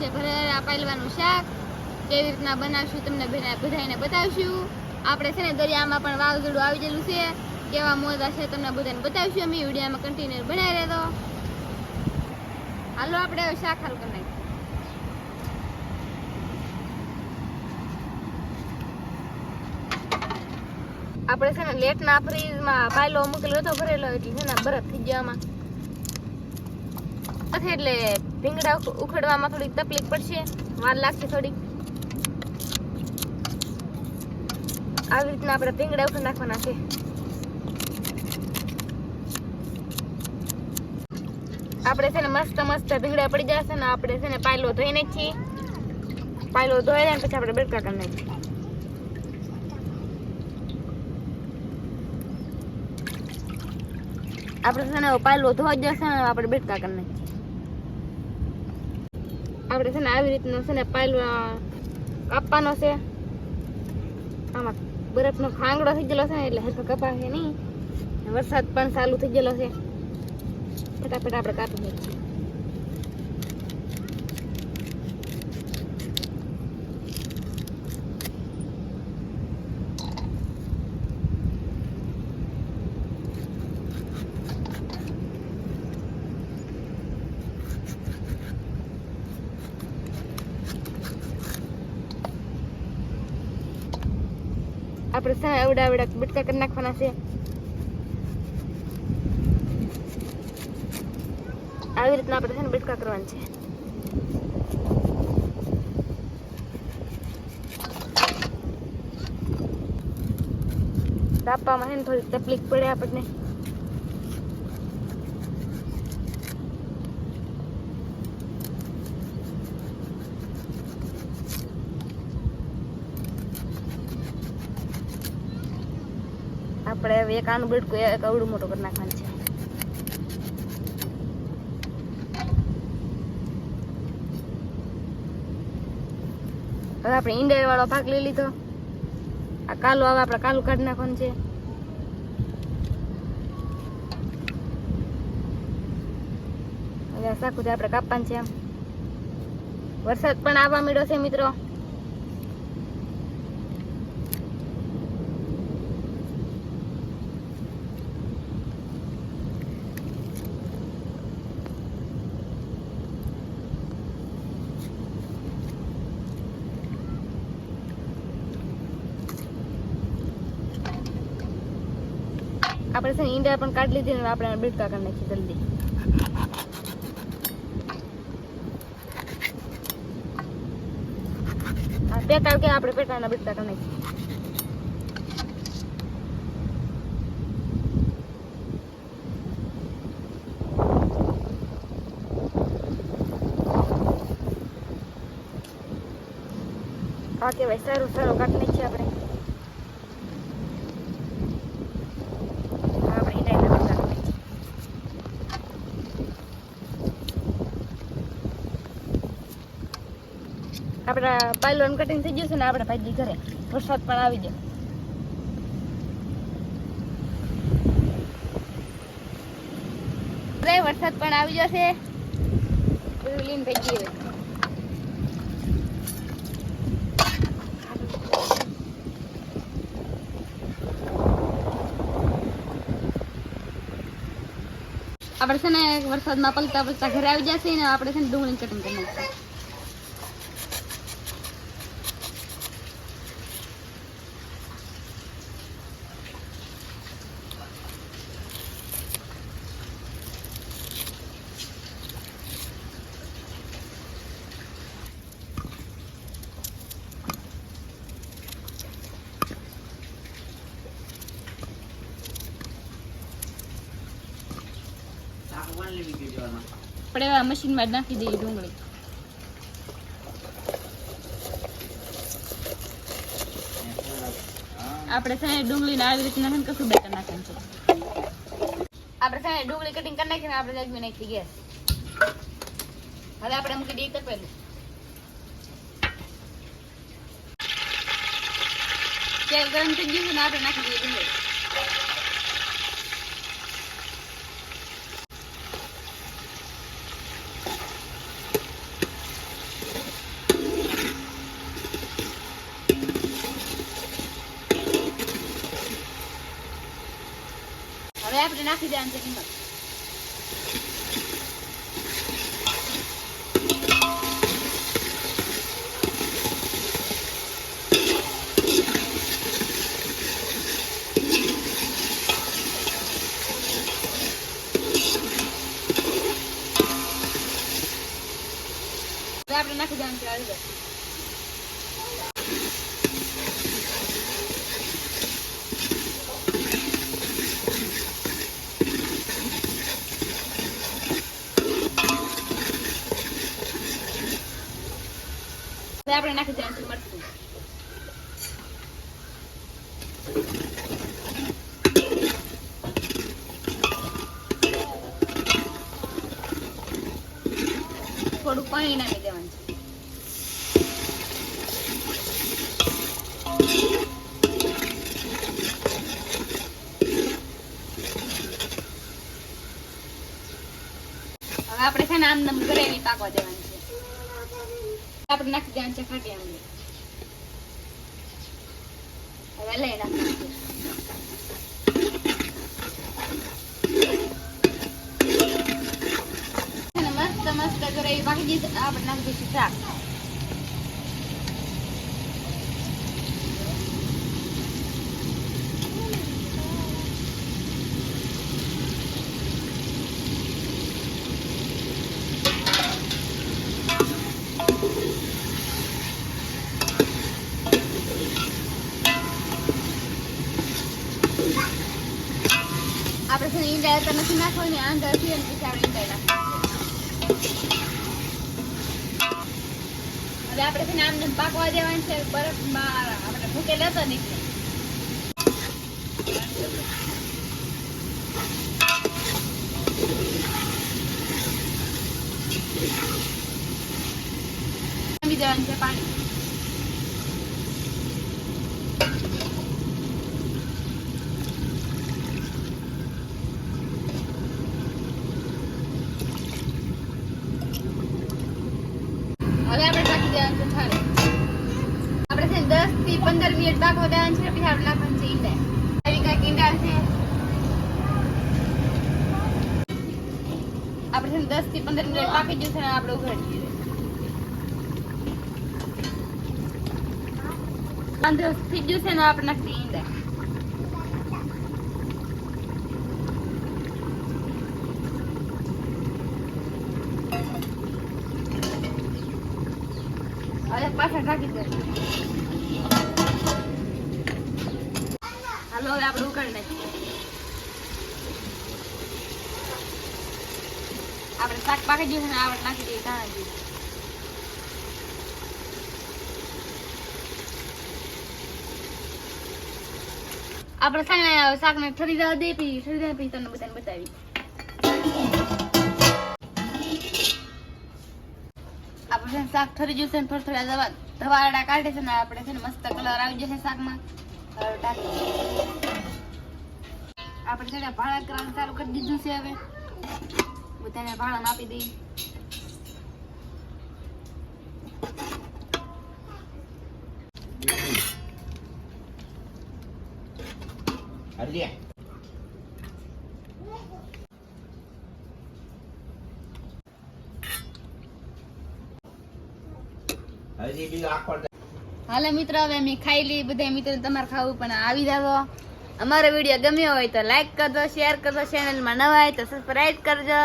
છે ભરેલા પાલવાનું શાક. કેવી રીતના બનાવશું તમને બધાને બતાવશું. આપણે છે ને દરિયામાં પણ વાવઝોડું આવી ગયેલું છે. કેવા મોજા છે તમને બધાને બતાવશું અમે. વિડીયોમાં કન્ટિન્યુ બનાવી રહેતો હાલો, આપણે શાક હાલ કરી આપણે છે ને લેટના ફ્રીજમાં પાયલો મૂકેલો હતો ભરેલો એટલે છે ને બરફ થઈ પછી એટલે ઉખ- ઉખડવામાં થોડીક તકલીફ પડશે. વાર લાગશે થોડીક. આવી રીતના આપણે ભીંગડા ઉખડ નાખવાના છે. આપણે છે ને મસ્ત મસ્ત ભીંગડા પડી જશે ને આપણે છે ને પાયલો ધોઈને જ છીએ પાયલો ધોઈ જાય પછી આપણે બેડકા કરી નાખીએ. આપણે છે ને પાયલો ધોઈ જશે ને આપણે બેટકા કરી નાખીએ. આપણે છે ને આવી રીતનો છે ને પાયલો કાપવાનો છે આમાં બરફનો ખાંગડો થઈ ગયેલો છે ને એટલે હરખો કપાશે નહીં વરસાદ પણ ચાલુ થઈ ગયેલો છે ફટાફટ આપણે કાપી નાખીએ આપણે છે ને એવડા એવડા બટકા કરી નાખવાના છે. આવી રીતના આપણે છે ને બટકા કરવાના છે. તાપવામાં છે ને થોડી તકલીફ પડે આપણને. આપણે હવે એક આનું બટકું એક અવડું મોટું કરી નાખવાનું છે. હવે આપણે ઈંડા વાળો ભાગ લઈ લીધો. આ કાલું હવે આપણે કાલું કાઢી નાખવાનું છે. હવે આ શાકુથી આપણે કાપવાનું છે. વરસાદ પણ આવવા મળ્યો છે, મિત્રો. આપણે છે ઈંડા પણ કાઢી લીધી આપણે બેટકા કરી નાખી જલ્દી. પેટા કે આપણે પેટાના બીટકા કરી નાખી આ કેવાય સારું સારું કાઢી નાખીએ આપણે ઈંડાના બેટકા કરી નાખીએ આપણા પાયલોન કટિંગ થઈ ગયું છે ને આપણે ભાજી ઘરે. વરસાદ પણ આવી જાય વરસાદ પણ આવી જશે. લીન ભાજી હવે. આપણે છે ને વરસાદમાં પલતા પલતા ઘરે આવી જશે ને આપણે છે ને ડુંગળી કટિંગ કરી નાખીએ આપણે આ મશીનમાં નાખી દઈએ ડુંગળી. આપણે ને ડુંગળીને આવી રીતના છે કશું બેટર નાખવાનું છે. આપણે છે ડુંગળી કટિંગ કરી નાખીને આપણે જગવી નાખી ગેસ. હવે આપણે મૂકી દઈએ તપેલું તેલ ગરમ થઈ ગયું ને આપણે નાખી દઈએ ડુંગળી. હવે આપણે નાખી દેવાનું છે કિંમત. આપણે નાખી દેવાનું છે હળદર આપણે નાખી દેવાનું મરચું. થોડું પાણી નાખી દેવાનું છે. હવે આપણે છે ને આમ નમ ગ્રેવી પાકવા દેવાની આપણે નાખી દેવાનું છે ખાટી આંબલી હવે લઈ નાખવાનું છે છે ને મસ્ત મસ્ત ગ્રેવી પાકી જશે આપણે નાખી દઈશું શાક આપણે છે ને ઈંડા તો નથી નાખવાની આંધા છે ને પછી આપણે ઈંડા નાખવાનું હવે આપણે છે ને આમ તેમ પાકવા દેવાનું છે બરફમાં આપણે મૂકેલા તો નીકળે નાખી દેવાનું છે પાણી હવે આપણે નાખી દેવાનું છે થાળી આપણે છે ને દસથી પંદર મિનિટ પાકવા દેવાનું છે પછી આપણે પણ ઈંડા. આવી કાંઈક ઈંડા છે? આપણે છે દસથી પંદર મિનિટ પાકી જશે ને આપણે ઉઘાડી દઈએ થઈ ગયું છે ને આપણે નાખી ઈંડા. પાછળ ઢાંકી દે હાલો, હવે આપણે ઉકાળી નાખીએ. આપણે શાક પાકી ગયું છે ને આપણે નાખી દઈએ, ધાણા જેવું આપણે શાક શાકને ઠરી જવા દે પછી ઠરી જાય પછી તમને બધાને બતાવી. આપણે ને, શાક ઠરી જશે ને, થોડા થોડા દવા ધવાડા કાઢે છે ને, આપણે છે ને, મસ્ત કલર આવી જશે શાકમાં. આપણે છે ને ભાડા કરવાનું ચાલુ કરી દીધું છે હવે. હું તેને ભાડા આપી હરજી હજી બીજું આખો હાલે મિત્રો, હવે અમે ખાઈ લઈ બધા મિત્રો તમારે ખાવું પણ આવી જાવ અમારો વીડિયો ગમ્યો હોય તો લાઈક કરજો શેર કરજો ચેનલમાં નવા હોય તો સબસ્ક્રાઈબ કરજો.